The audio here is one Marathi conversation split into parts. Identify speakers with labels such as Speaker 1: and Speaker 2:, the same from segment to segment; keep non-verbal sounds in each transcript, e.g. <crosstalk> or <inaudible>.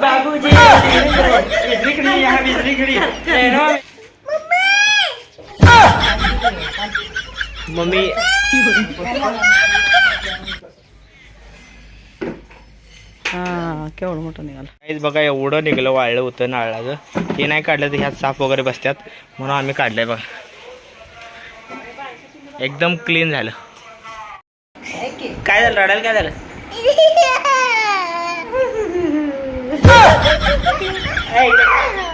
Speaker 1: बाबूजी बिजली खड़ी यहाँ बिजली खड़ी मम्मी.
Speaker 2: हा केवढं मोठं निघालं
Speaker 1: काहीच बघा एवढं निघलं वाळलं होतं नारळाचं. हे नाही काढलं तर ह्यात साप वगैरे बसतात म्हणून आम्ही काढलंय बघा. एकदम क्लीन झालं. काय झालं? रडायला काय झालं? <laughs>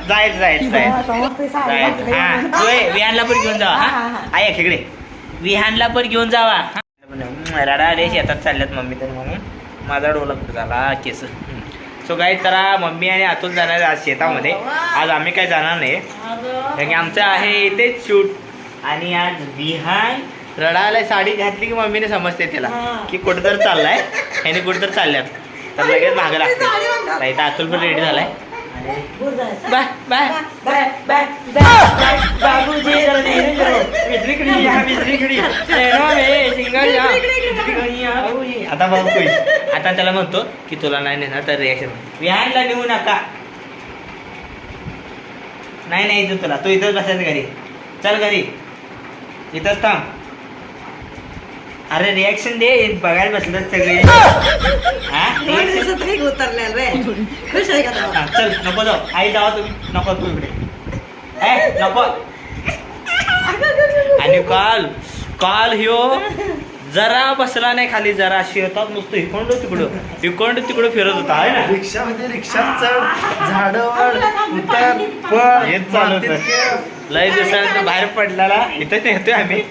Speaker 1: जायचं जायचं जायचं. <laughs> हा विहानला पण घेऊन जावा हा. आहे इकडे. विहानला पण घेऊन जावा. रडा रे शेतात चालल्यात मम्मी तर म्हणून. माझा डोला कुठं झाला? केस. सो काही तर मम्मी आणि अतुल जाणार आज शेतामध्ये. आज आम्ही काय जाणार नाही. कारण की आमचं आहे इथेच शूट. आणि आज विहान रडायला साडी घातली की मम्मीने समजते त्याला. की कुठं तर चाललाय. ह्याने कुठं तर चालल्यात. तर लगेच मागं लागते. तर इथं अतुल पण रेडी झालाय. Bye bye. बाय बाबूजी. आता बघ खुश आता त्याला म्हणतो की तुला नाही नेणार तर रिॲक्शन विहानला नेऊ नका. नाही नाही इथं तुला. तू इथंच बसायचं घरी. चल घरी. इथंच थांब. अरे रिॲक्शन दे बघायला बसलं सगळे. <laughs> हा. reaction?
Speaker 2: उतरलेलं रे. खुश आहे का
Speaker 1: हा, चल नको जाऊ. आई जावा तुम्ही. नको तू इकडे. ए नको. आणि काल काल ह्यो जरा बसला नाही खाली जरा शेतात नुसतं इकडं तिकडं इकडं तिकडं फिरत होता. आहे ना?
Speaker 3: रिक्षामध्ये रिक्षात चढ झाडवर उतर पळ.
Speaker 1: हेच चालू होतं.
Speaker 3: मातीत खेळ.
Speaker 1: लय दिवसानंतर बाहेर पडलेला. इथंच नेतोय आम्ही.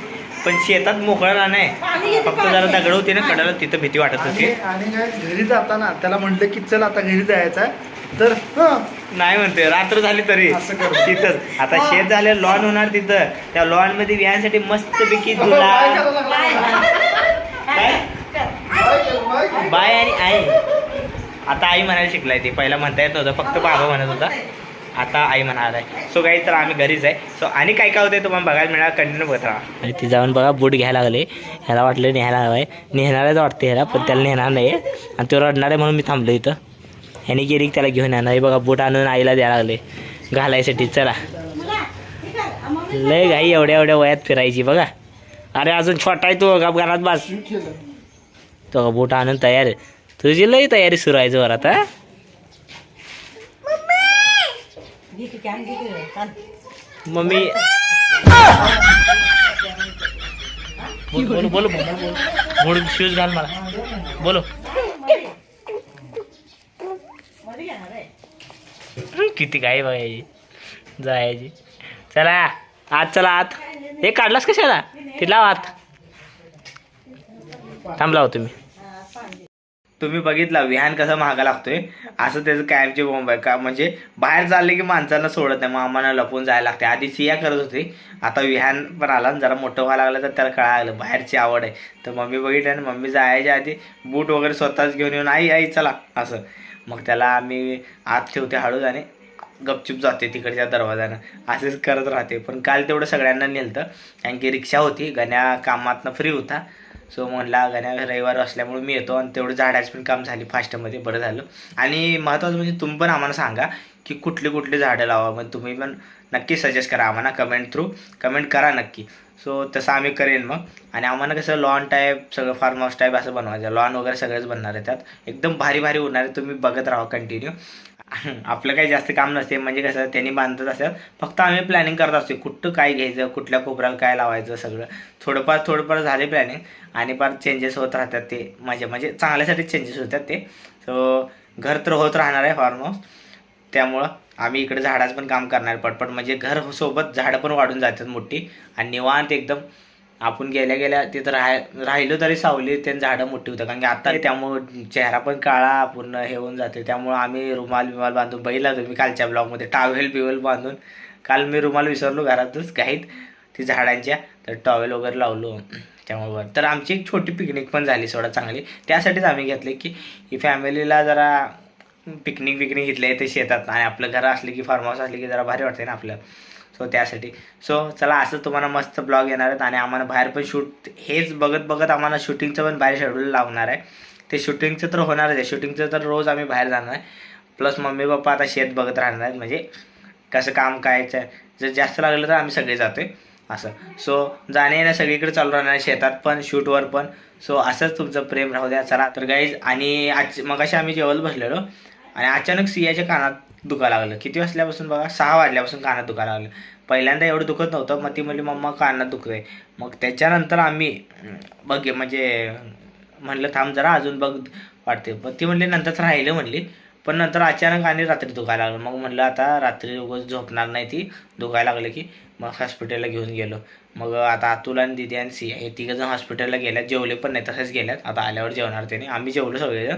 Speaker 1: पण शेतात मोकळा नाही फक्त जरा दगड होती ना कडाला तिथं भीती वाटत होती.
Speaker 3: आणि काय घरी जाताना त्याला म्हटलं की चल आता घरी जायचं तर हं,
Speaker 1: नाही म्हणते रात्र झाली तरी.
Speaker 3: असं करू.
Speaker 1: तिथंच. आता शेत झाले लॉन होणार तिथं. त्या लॉनमध्ये विहासाठी मस्त पैकी? बाय आणि आई. आता आई म्हणायला शिकलाय ते. पहिला म्हणता येत नव्हतं फक्त बाबा म्हणत होता. आता आई म्हणालाय. सो काही तर आम्ही घरीच आहे. सो आणि काय काय होते तुम्हाला बघायला मिळाला कंटिन्यू बघत राहा. आणि ती जाऊन बघा बूट घ्यायला लागले. ह्याला वाटलं न्यायला हवं आहे नेणारच वाटते ह्याला पण त्याला नेणार नाही आणि तो रडणार आहे म्हणून मी थांबलो इथं. ह्याने गेली त्याला घेऊन येणार आहे बघा बूट आणून आईला द्यायला लागले. घालायसाठी चला. लय घाई एवढ्या एवढ्या वयात फिरायची बघा. अरे अजून छोटा आहे तू. गप घरात बस. तो बूट आणून तयार आहे. तुझी लई तयारी सुरू आहे जोरात आता मम्मी। बोलो बोलो बोलो बोल शूज घाल मला. बोलो. किती काय बघायची जायची चला आत चला आत. हे काढलास कशाला? तिला आत. थांबला हो तुम्ही. तुम्ही बघितला विहान कसा महागा लागतोय? असं त्याचं कायमचे बॉम्ब आहे. का म्हणजे बाहेर चालले की माणसांना सोडत नाही मामांना लपून जायला लागते आधी सिया करत होती आता विहान पण आला जरा मोठं व्हायला लागलं तर त्याला कळालं बाहेरची आवड आहे. तर मम्मी बघितलं आणि मम्मी जायच्या आधी बूट वगैरे स्वतःच घेऊन येऊन आई आई चला असं. मग त्याला आम्ही आत ठेवते हळूच आणि गपचूप जाते तिकडच्या दरवाजानं. असेच करत राहते. पण काल तेवढं सगळ्यांना नेलतं. कारण की रिक्षा होती गण्या कामातनं फ्री होता. सो म्हणला गण्या रविवार असल्यामुळे मी येतो आणि तेवढं झाडाची पण काम झाली फास्टमध्ये बरं झालं. आणि महत्त्वाचं म्हणजे तुम्ही पण आम्हाला सांगा की कुठली कुठली झाडं लावा मग तुम्ही पण नक्की सजेस्ट करा आम्हाला कमेंट थ्रू कमेंट करा नक्की. सो तसं आम्ही करेन मग. आणि आम्हाला कसं लॉन टाईप सगळं फार्म हाऊस टाईप असं बनवायचं. लॉन वगैरे सगळंच बनणार आहे त्यात. एकदम भारी भारी होणार आहे तुम्ही बघत राहा कंटिन्यू <laughs> आपलं काही जास्त काम नसते. म्हणजे कसं त्यांनी बांधत असतात फक्त आम्ही प्लॅनिंग करत असतो कुठं काय घ्यायचं कुठल्या कोपऱ्याला काय लावायचं सगळं. थोडंफार थोडंफार झाले प्लॅनिंग आणि फार चेंजेस होत राहतात ते म्हणजे म्हणजे चांगल्यासाठी चेंजेस होतात ते. सो घर तर होत राहणार आहे फार्म हाऊस त्यामुळं आम्ही इकडे झाडाचं पण काम करणार पटपट. म्हणजे घर सोबत झाडं पण वाढून जातात मोठी. आणि निवांत एकदम आपण गेल्या गेल्या तिथं राहाय राहिलो तरी सावली ते झाडं मोठी होतं. कारण की आता त्यामुळं चेहरा पण काळा पूर्ण हे होऊन जाते त्यामुळं आम्ही रुमाल बिमाल बांधून बहिला तुम्ही कालच्या ब्लॉगमध्ये. टॉवेल बिवेल बांधून. काल मी रुमाल विसरलो घरातच काहीत ती झाडांच्या. तर टॉवेल वगैरे लावलो. त्यामुळं तर आमची एक छोटी पिकनिक पण झाली सोडा चांगली. त्यासाठीच आम्ही घेतले की ही फॅमिलीला जरा पिकनिक बिकनिक घेतले ते शेतात. आणि आपलं घर असले की फार्म हाऊस असले की जरा भारी वाटते ना आपलं. सो त्यासाठी. सो चला असं तुम्हाला मस्त ब्लॉग येणार आहेत आणि आम्हाला बाहेर पण शूट हेच बघत बघत आम्हाला शूटिंगचं पण बाहेर शेड्यूल लावणार आहे. ते शूटिंगचं तर होणारच आहे शूटिंगचं तर रोज आम्ही बाहेर जाणार आहे. प्लस मम्मी पप्पा आता शेत बघत राहणार आहेत म्हणजे कसं काम कायचं जर जास्त लागलं तर आम्ही सगळे जातोय. असं. सो जाणे येणं सगळीकडे चालू राहणार आहे शेतात पण शूटवर पण. सो असंच तुमचं प्रेम राहू द्या चला. तर गाईज आणि आज मगाशी आम्ही जेवल बसलेलो आणि अचानक सियाच्या कानात दुखायला लागलं. किती वाजल्यापासून बघा? सहा वाजल्यापासून कानात दुखायला लागलं. पहिल्यांदा एवढं दुखत नव्हतं. मग ती म्हणली मम्मा कानात दुखतंय. मग त्याच्यानंतर आम्ही बघे बघ म्हणजे म्हणलं थांब जरा अजून बघ वाटते पण ती म्हणली नंतरच राहिलं म्हणली. पण नंतर अचानक आणि रात्री दुखायला लागलं. मग म्हणलं आता रात्री उगाच झोपणार नाही ती. दुखायला लागलं की. मग हॉस्पिटलला घेऊन गेलो. मग आता अतुल आणि दिदी आणि सी हे तिघं जण हॉस्पिटलला गेल्यात. जेवले पण नाही तसेच गेल्यात. आता आल्यावर जेवणार त्याने. आम्ही जेवलो सगळेजण.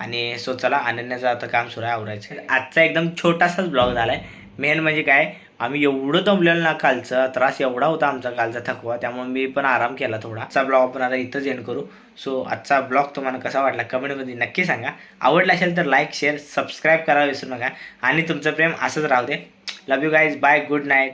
Speaker 1: आणि सो चला अनन्याचं आता काम सुरू आहे आवरायचं. आजचा एकदम छोटासाच ब्लॉग झाला आहे मेन म्हणजे काय आम्ही एवढं दमलेलो ना कालचा त्रास एवढा होता आमचा कालचा थकवा त्यामुळे मी पण आराम केला थोडा. आजचा ब्लॉग आपण आता इथंच एंड करू. सो आजचा ब्लॉग तुम्हाला कसा वाटला कमेंटमध्ये नक्की सांगा. आवडला असेल तर लाईक शेअर सबस्क्राईब करायला विसरू नका. आणि तुमचं प्रेम असंच राहू दे. Love you guys bye good night